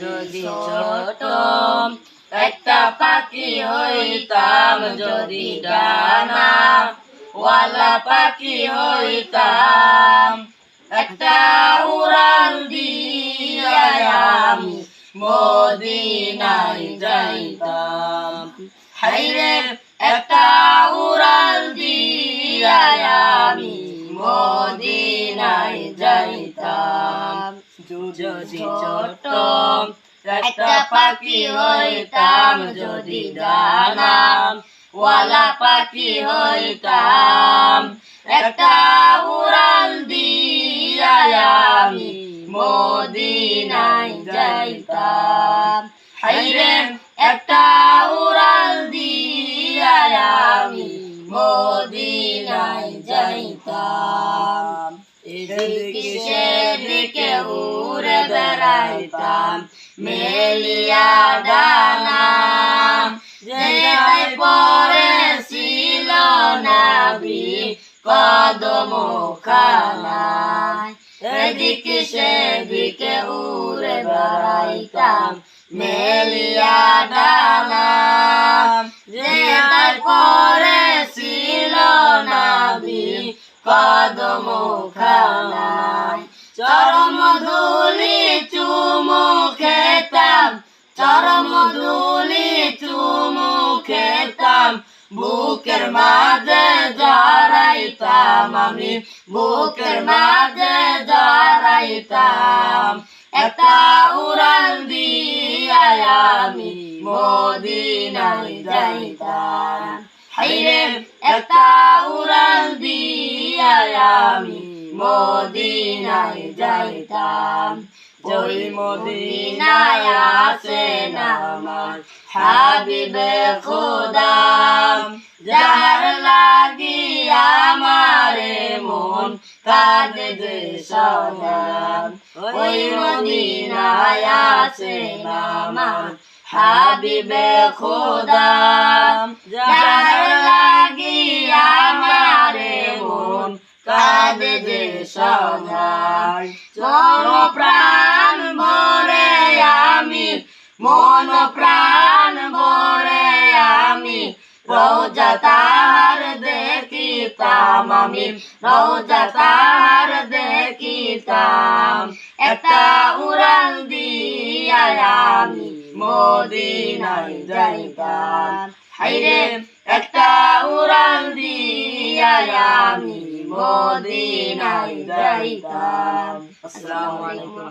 যদি ছোট একটা পাখি হইতাম যদি ডানা ওয়ালা পাখি হইতাম একটা উড়াল দিয়া আমি মদিনায় যাইতাম। হাইরে একটা উড়াল দিয়া আমি মদিনায় যাইতাম। যদি ছোট একটা পাখি হইতাম যদি ডানাম ওয়ালা পাখি হইতাম একটা উড়াল দিয়া আমি মদিনায় যাইতাম। হাইরে একটা উড়াল দিয়া আমি মদিনায় যাইতাম। সেদিকে উড়ে বেড়াইতাম মেলিয়া ডানা যেটাই পরে ছিল নাবি কদম খানায় এদিকে সেদিকে উড়ে বেড়াইতাম মেলিয়া ডানা যেটাই পরে ছিল নাবি কদম খেতাম বুকের মাঝে জড়াইতাম আমি বুকের মাঝে জড়াইতাম একটা উড়াল দিয়া আমি মদিনায় যাইতাম হাইরে একটা উড়াল দিয়া আমি মদিনায় যাইতাম ওই মদিনায় আছে নামার হাবিবে খোদাম যার আমারে মন কাঁদে যে সদাম ওই মদিনায় আছে নামার হাবিবে খোদাম কাঁদে যে সদাই মন প্রাণ ভরে আমি মন প্রাণ ভরে আমি রোজা তার দেখিতাম আমি রোজা তার দেখিতাম। একটা উড়াল দিয়া আমি, মদিনায় যাইতাম। হাইরে, একটা উড়াল আমি মদিনায় যাইতাম আসসালামু আলাইকুম।